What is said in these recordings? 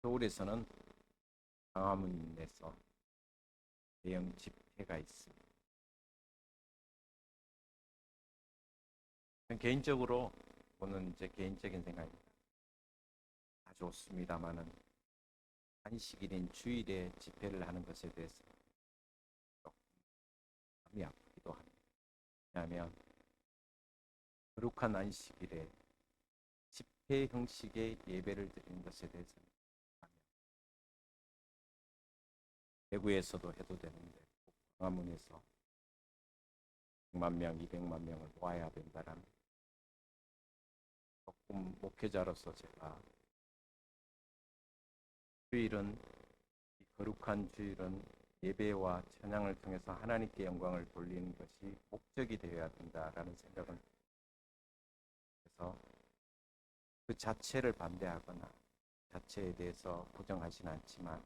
서울에서는 광화문에서 대형 집회가 있습니다. 개인적으로 저는 제 개인적인 생각입니다. 다 좋습니다만은 안식일인 주일에 집회를 하는 것에 대해서 마음이 아프기도 합니다. 왜냐하면 거룩한 안식일에 집 회 형식의 예배를 드리는 것에 대해서는 대구에서도 해도 되는데 광화문에서 100만 명, 200만 명을 모아야 된다라는 조금 목회자로서 제가 주일은 이 거룩한 주일은 예배와 찬양을 통해서 하나님께 영광을 돌리는 것이 목적이 되어야 된다라는 생각을 해서 그 자체를 반대하거나 자체에 대해서 부정하지는 않지만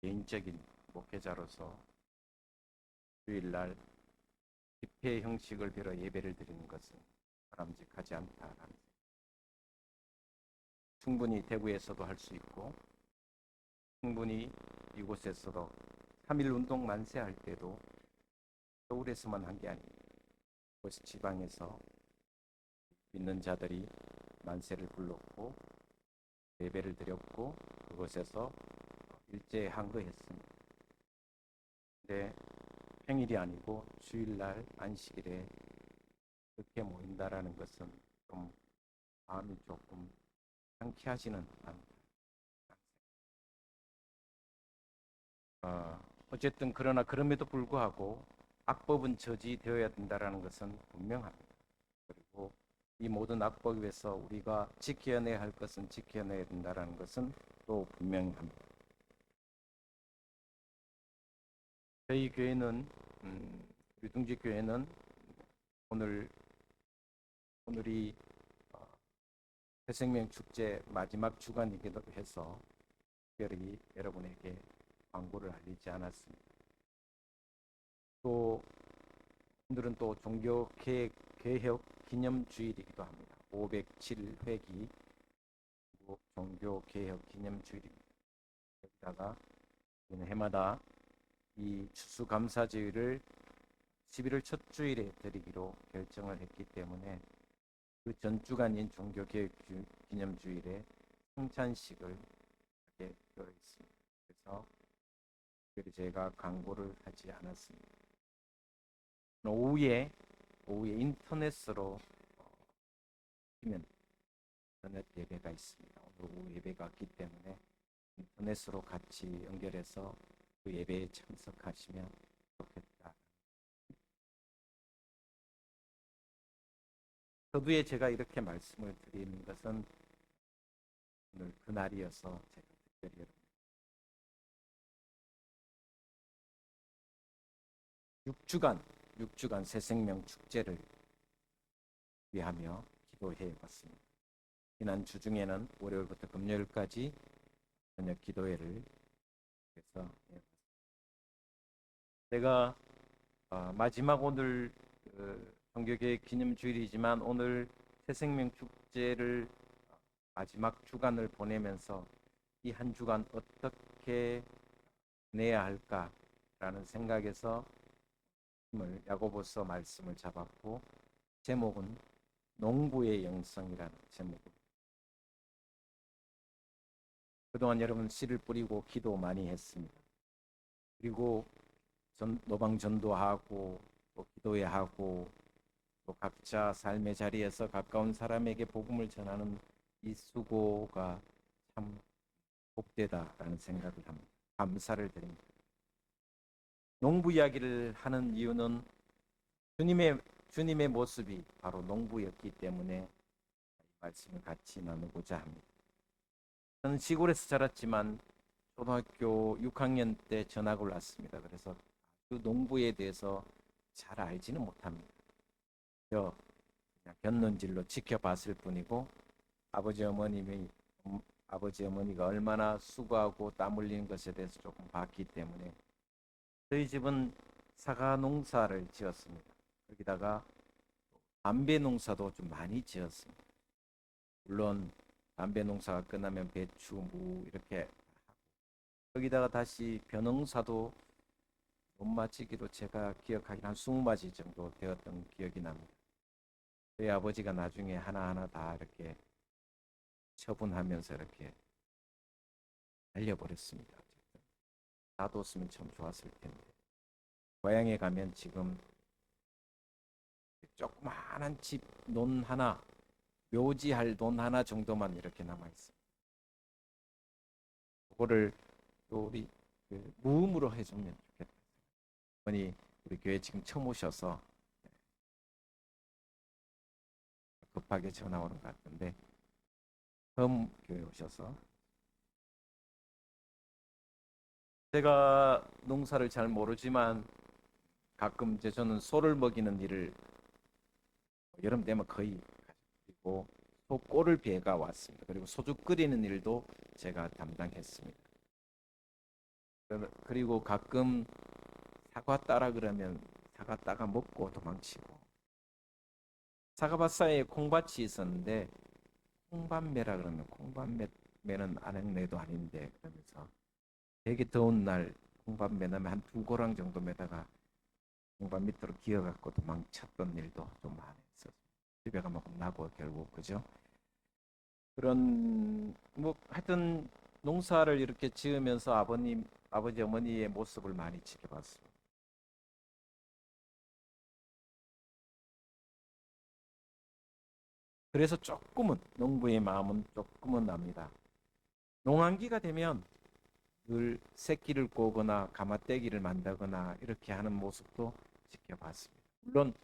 개인적인 목회자로서 주일날 집회 형식을 빌어 예배를 드리는 것은 바람직하지 않다라는. 충분히 대구에서도 할 수 있고 충분히 이곳에서도 3일 운동 만세 할 때도 서울에서만 한 게 아닙니다. 그것이 지방에서 믿는 자들이 만세를 불렀고 예배를 드렸고 그곳에서 일제에 항거 했습니다. 근데 평일이 아니고 주일날 안식일에 그렇게 모인다라는 것은 좀 마음이 조금 상쾌하지는 않다. 어, 어쨌든 그러나 그럼에도 불구하고 악법은 저지되어야 된다라는 것은 분명합니다. 이 모든 악법에서 우리가 지켜내야 할 것은 지켜내야 된다라는 것은 또 분명히 합니다. 저희 교회는 음, 둥지 교회는 오늘 오늘이 어, 새생명 축제 마지막 주간이기도 해서 특별히 여러분에게 광고를 알리지 않았습니다. 또 오늘은 또 종교 개혁, 개혁 기념 주일이기도 합니다. 507회기 종교 개혁 기념 주일입니다. 여기다가 해마다 이 추수감사주일을 11월 첫 주일에 드리기로 결정을 했기 때문에 그 전주간인 종교 개혁 기념 주일에 성찬식을 하게 되어 있습니다. 그래서 제가 광고를 하지 않았습니다. 오후에 오후에 인터넷으로 하면 인터넷 예배가 있습니다. 오늘 오후 예배가 있기 때문에 인터넷으로 같이 연결해서 그 예배에 참석하시면 좋겠다. 서두에 제가 이렇게 말씀을 드리는 것은 오늘 그날이어서 제가 특별히 여러분 6주간 6주간 새생명 축제를 위하며 기도해 봤습니다. 지난 주 중에는 월요일부터 금요일까지 저녁 기도회를 해서 제가 어, 마지막 오늘 그 성교계 기념주일이지만 오늘 새생명 축제를 마지막 주간을 보내면서 이 한 주간 어떻게 내야 할까라는 생각에서 야고보서 말씀을 잡았고 제목은 농부의 영성이라는 제목을 그동안 여러분 씨를 뿌리고 기도 많이 했습니다. 그리고 전, 노방 전도하고 또 기도회 하고 또 각자 삶의 자리에서 가까운 사람에게 복음을 전하는 이 수고가 참 복되다라는 생각을 합니다. 감사를 드립니다. 농부 이야기를 하는 이유는 주님의 주님의 모습이 바로 농부였기 때문에 말씀을 같이 나누고자 합니다. 저는 시골에서 자랐지만 초등학교 6학년 때 전학을 왔습니다. 그래서 그 농부에 대해서 잘 알지는 못합니다. 저 그냥 곁눈질로 지켜봤을 뿐이고 아버지 어머님이 음, 아버지 어머니가 얼마나 수고하고 땀 흘리는 것에 대해서 조금 봤기 때문에 저희 집은 사과 농사를 지었습니다. 거기다가 담배 농사도 좀 많이 지었습니다. 물론 담배 농사가 끝나면 배추, 무 이렇게 하고 거기다가 다시 벼농사도 못 마치기로 제가 기억하기는 한 20마지 정도 되었던 기억이 납니다. 저희 아버지가 나중에 하나하나 다 이렇게 처분하면서 이렇게 날려버렸습니다. 놔뒀으면 참 좋았을 텐데. 고향에 가면 지금 조그마한 집 논 하나, 묘지할 논 하나 정도만 이렇게 남아 있습니다. 그거를 또 우리 그 무음으로 해주면 좋겠다. 어머니 우리 교회 지금 처음 오셔서 급하게 전화 오는 것 같은데 처음 교회 오셔서 제가 농사를 잘 모르지만 가끔 이제 저는 소를 먹이는 일을 여름 되면 거의 그리고 소 꼴을 비해가 왔습니다. 그리고 소주 끓이는 일도 제가 담당했습니다. 그리고 가끔 사과 따라 그러면 사과 따가 먹고 도망치고 사과밭 사이에 콩밭이 있었는데 콩밭매라 그러면 콩밭매는 안행매도 아닌데 그러면서 되게 더운 날 콩밭매 나면 한 두 고랑 정도 매다가 콩밭 밑으로 기어갖고 도망쳤던 일도 좀 많이 있었어요. 집에 가면 혼나고 결국 그죠? 그런 뭐 하여튼 농사를 이렇게 지으면서 아버님 아버지 어머니의 모습을 많이 지켜봤습니다. 그래서 조금은 농부의 마음은 조금은 납니다. 농한기가 되면 늘 새끼를 꼬거나 가마떼기를 만다거나 이렇게 하는 모습도 지켜봤습니다. 물론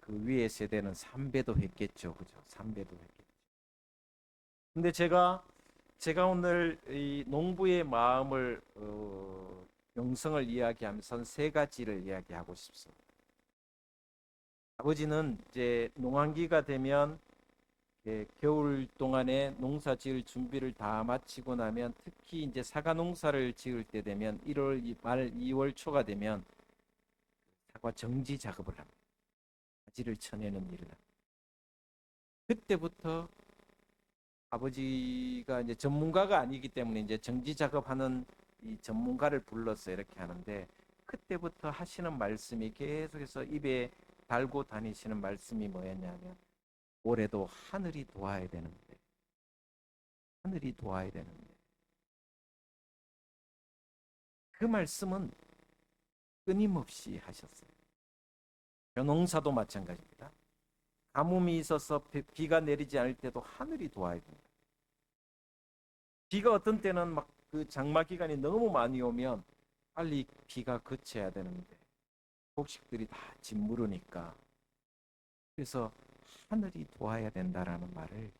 그 위에 세대는 삼배도 했겠죠, 그죠? 삼배도 했겠죠. 근데 제가 제가 오늘 이 농부의 마음을 어, 영성을 이야기하면서 세 가지를 이야기하고 싶습니다. 아버지는 이제 농한기가 되면 예, 겨울 동안에 농사 지을 준비를 다 마치고 나면 특히 이제 사과 농사를 지을 때 되면 1월 이- 말 2월 초가 되면 사과 정지 작업을 합니다. 가지를 쳐내는 일을 합니다. 그때부터 아버지가 이제 전문가가 아니기 때문에 이제 정지 작업하는 이 전문가를 불러서 이렇게 하는데 그때부터 하시는 말씀이 계속해서 입에 달고 다니시는 말씀이 뭐였냐면 올해도 하늘이 도와야 되는데 하늘이 도와야 되는데 그 말씀은 끊임없이 하셨어요. 농사도 마찬가지입니다. 가뭄이 있어서 비- 비가 내리지 않을 때도 하늘이 도와야 됩니다. 비가 어떤 때는 막 그 장마 기간이 너무 많이 오면 빨리 비가 그쳐야 되는데 곡식들이 다 짓무르니까 그래서 하늘이 도와야 된다라는 말을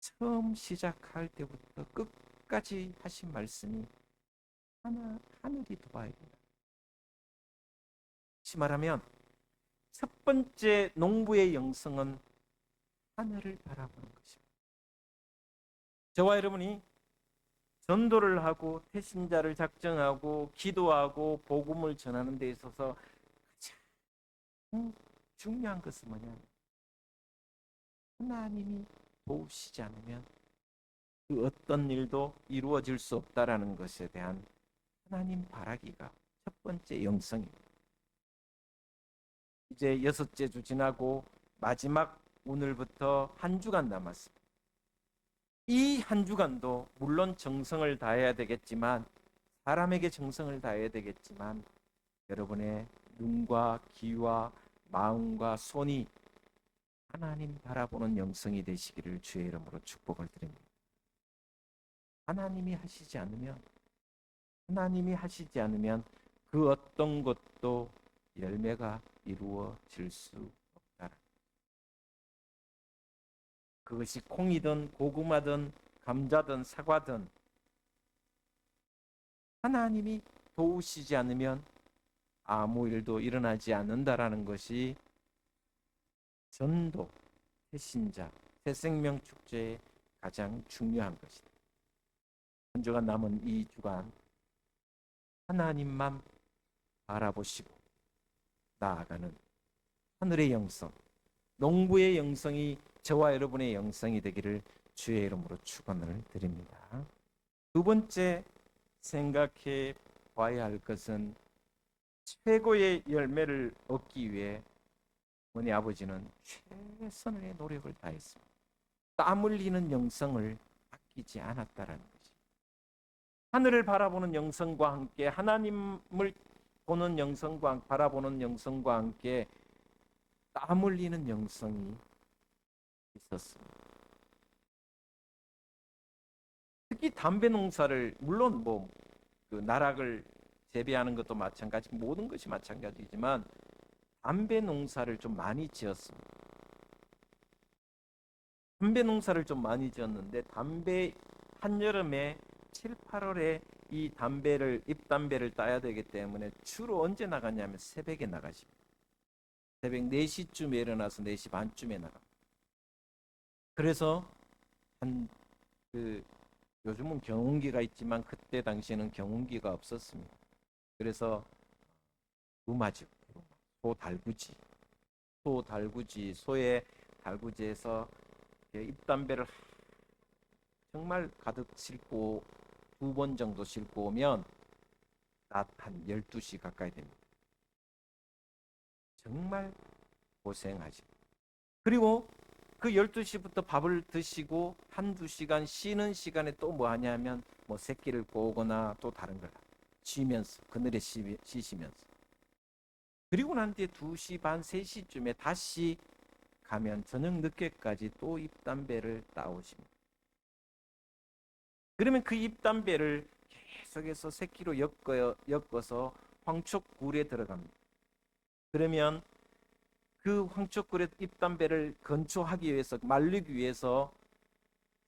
처음 시작할 때부터 끝까지 하신 말씀이 하나 하늘이 도와야 된다. 다시 말하면 첫 번째 농부의 영성은 하늘을 바라보는 것입니다. 저와 여러분이 전도를 하고 태신자를 작정하고 기도하고 복음을 전하는 데 있어서 가장 중요한 것은 뭐냐면 하나님이 도우시지 않으면 그 어떤 일도 이루어질 수 없다라는 것에 대한 하나님 바라기가 첫 번째 영성입니다. 이제 여섯째 주 지나고 마지막 오늘부터 한 주간 남았습니다. 이 한 주간도 물론 정성을 다해야 되겠지만 사람에게 정성을 다해야 되겠지만 여러분의 눈과 귀와 마음과 손이 하나님 바라보는 영성이 되시기를 주의 이름으로 축복을 드립니다. 하나님이 하시지 않으면 하나님이 하시지 않으면 그 어떤 것도 열매가 이루어질 수 없다. 그것이 콩이든 고구마든 감자든 사과든 하나님이 도우시지 않으면 아무 일도 일어나지 않는다라는 것이 전도, 새신자, 새생명 축제의 가장 중요한 것이다. 한 주간 남은 이 주간 하나님만 바라보시고 나아가는 하늘의 영성, 농부의 영성이 저와 여러분의 영성이 되기를 주의 이름으로 축원을 드립니다. 두 번째 생각해 봐야 할 것은 최고의 열매를 얻기 위해 어머니 아버지는 최선의 노력을 다했습니다. 땀 흘리는 영성을 아끼지 않았다라는 것이. 하늘을 바라보는 영성과 함께 하나님을 보는 영성과 바라보는 영성과 함께 땀 흘리는 영성이 있었습니다. 특히 담배 농사를 물론 뭐 그 나락을 재배하는 것도 마찬가지 모든 것이 마찬가지지만 담배 농사를 좀 많이 지었습니다. 담배 농사를 좀 많이 지었는데 담배 한여름에 7, 8월에 이 담배를 잎담배를 따야 되기 때문에 주로 언제 나갔냐면 새벽에 나가십니다. 새벽 4시쯤에 일어나서 4시 반쯤에 나갑니다. 그래서 한 그 요즘은 경운기가 있지만 그때 당시에는 경운기가 없었습니다. 그래서 루마즙, 소 달구지, 소 달구지, 소의 달구지에서 잎담배를 정말 가득 싣고 두 번 정도 싣고 오면 낮 한 12시 가까이 됩니다. 정말 고생하시고 그리고 그 12시부터 밥을 드시고 한두 시간 쉬는 시간에 또 뭐 하냐면 뭐 새끼를 꼬거나 또 다른 걸 쉬면서 그늘에 쉬- 쉬시면서 그리고 난 뒤에 2시 반 3시쯤에 다시 가면 저녁 늦게까지 또 잎담배를 따오십니다. 그러면 그 잎담배를 계속해서 새끼로 엮어, 엮어서 황촉굴에 들어갑니다. 그러면 그 황초꿀의 잎담배를 건조하기 위해서 말리기 위해서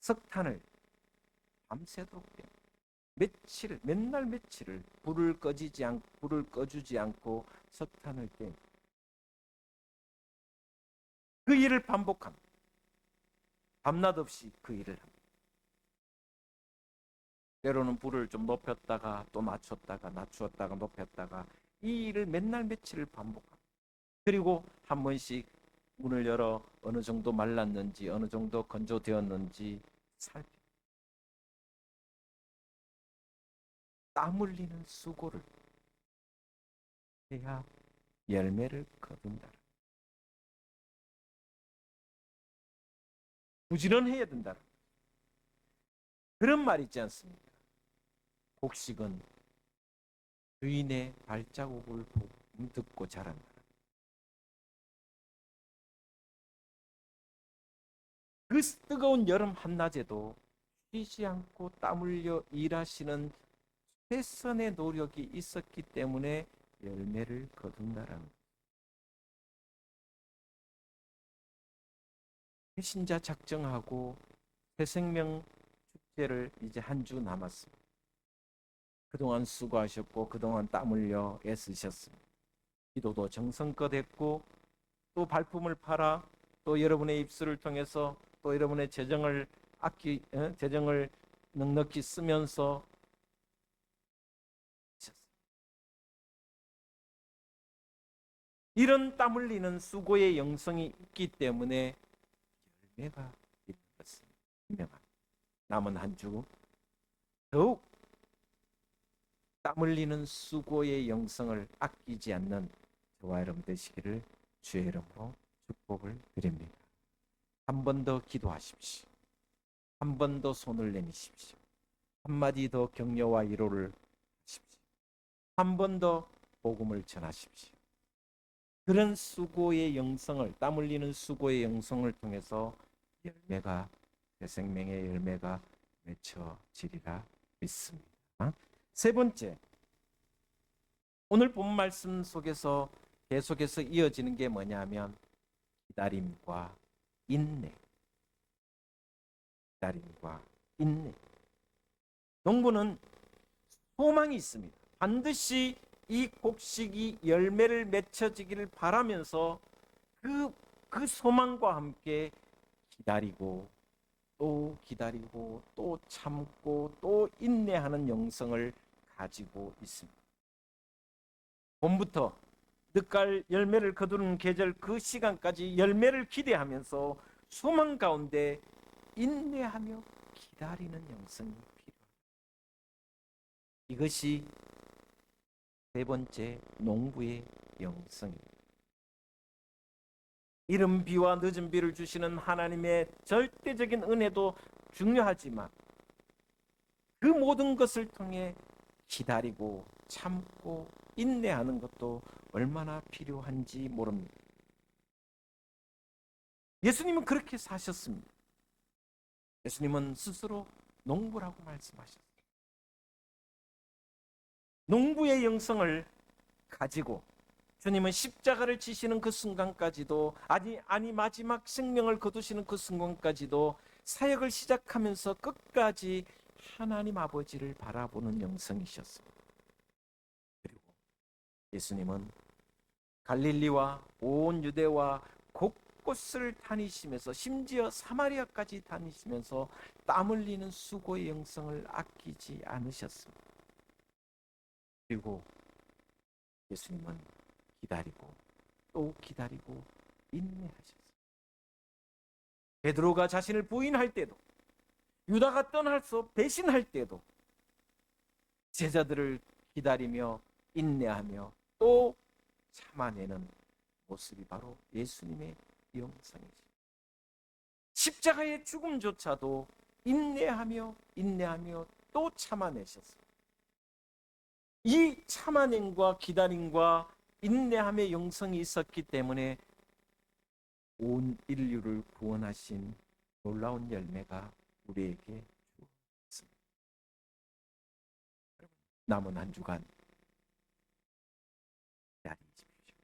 석탄을 밤새도록 떼요. 며칠을 맨날 며칠을 불을 꺼지지 않 불을 꺼주지 않고 석탄을 떼. 그 일을 반복합니다. 밤낮 없이 그 일을 합니다. 때로는 불을 좀 높였다가 또 낮췄다가 낮추었다가 높였다가 이 일을 맨날 며칠을 반복합니다. 그리고 한 번씩 문을 열어 어느 정도 말랐는지 어느 정도 건조되었는지 살피. 땀 흘리는 수고를 해야 열매를 거둔다. 부지런해야 된다. 그런 말 있지 않습니까? 곡식은 주인의 발자국을 듣고 자란다. 그 뜨거운 여름 한낮에도 쉬지 않고 땀 흘려 일하시는 최선의 노력이 있었기 때문에 열매를 거둔다라는 거예요. 신자 작정하고 새 생명 축제를 이제 한 주 남았습니다. 그동안 수고하셨고 그동안 땀 흘려 애쓰셨습니다. 기도도 정성껏 했고 또 발품을 팔아 또 여러분의 입술을 통해서 또 여러분의 재정을 아끼 어? 재정을 넉넉히 쓰면서 이런 땀 흘리는 수고의 영성이 있기 때문에 열매가 있는 것은 분명합니다. 남은 한 주 더욱 땀 흘리는 수고의 영성을 아끼지 않는 저와 여러분 되시기를 주의 이름으로 축복을 드립니다. 한 번 더 기도하십시오. 한 번 더 손을 내미십시오. 한마디 더 격려와 위로를 하십시오. 한 번 더 복음을 전하십시오. 그런 수고의 영성을 땀 흘리는 수고의 영성을 통해서 열매가 내 생명의 열매가 맺혀지리라 믿습니다. 세 번째 오늘 본 말씀 속에서 계속해서 이어지는 게 뭐냐면 기다림과 인내. 기다림과 인내. 농부는 소망이 있습니다. 반드시 이 곡식이 열매를 맺혀지기를 바라면서 그, 그 소망과 함께 기다리고 또 기다리고 또 참고 또 인내하는 영성을 가지고 있습니다. 봄부터 늦갈 열매를 거두는 계절 그 시간까지 열매를 기대하면서 소망 가운데 인내하며 기다리는 영성이 필요합니다. 이것이 세 번째 농부의 영성입니다. 이른 비와 늦은 비를 주시는 하나님의 절대적인 은혜도 중요하지만 그 모든 것을 통해 기다리고 참고 인내하는 것도 얼마나 필요한지 모릅니다. 예수님은 그렇게 사셨습니다. 예수님은 스스로 농부라고 말씀하셨습니다. 농부의 영성을 가지고 주님은 십자가를 지시는 그 순간까지도 아니 아니 마지막 생명을 거두시는 그 순간까지도 사역을 시작하면서 끝까지 하나님 아버지를 바라보는 영성이셨습니다. 그리고 예수님은 갈릴리와 온 유대와 곳곳을 다니시면서 심지어 사마리아까지 다니시면서 땀 흘리는 수고의 영성을 아끼지 않으셨습니다. 그리고 예수님은 기다리고 또 기다리고 인내하셨습니다. 베드로가 자신을 부인할 때도 유다가 떠나서 배신할 때도 제자들을 기다리며 인내하며 또 참아내는 모습이 바로 예수님의 영성이죠. 십자가의 죽음조차도 인내하며 인내하며 또 참아내셨습니다. 이 참아냄과 기다림과 인내함의 영성이 있었기 때문에 온 인류를 구원하신 놀라운 열매가 우리에게 주었습니다. 남은 한 주간 기다리십시오.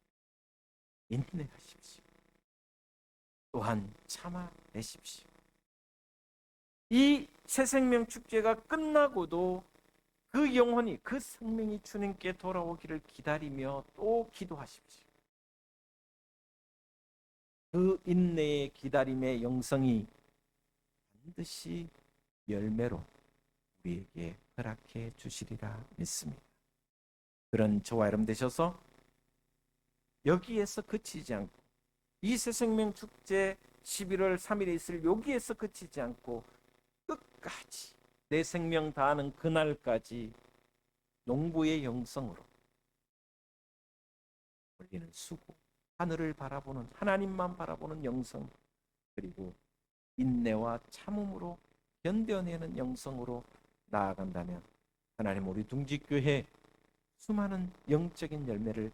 인내하십시오. 또한 참아내십시오. 이 새 생명 축제가 끝나고도 그 영혼이 그 생명이 주님께 돌아오기를 기다리며 또 기도하십시오. 그 인내의 기다림의 영성이 반드시 열매로 우리에게 허락해 주시리라 믿습니다. 그런 저와 여러분 되셔서 여기에서 그치지 않고 이 새 생명 축제 11월 3일에 있을 여기에서 그치지 않고 내 생명 다하는 그날까지 농부의 영성으로 올리는 수고, 하늘을 바라보는 하나님만 바라보는 영성, 그리고 인내와 참음으로 견뎌내는 영성으로 나아간다면 하나님 우리 둥지교회 수많은 영적인 열매를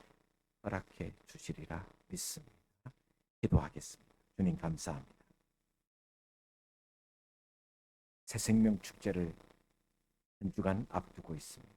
허락해 주시리라 믿습니다. 기도하겠습니다. 주님 감사합니다. 새 생명 축제를 한 주간 앞두고 있습니다.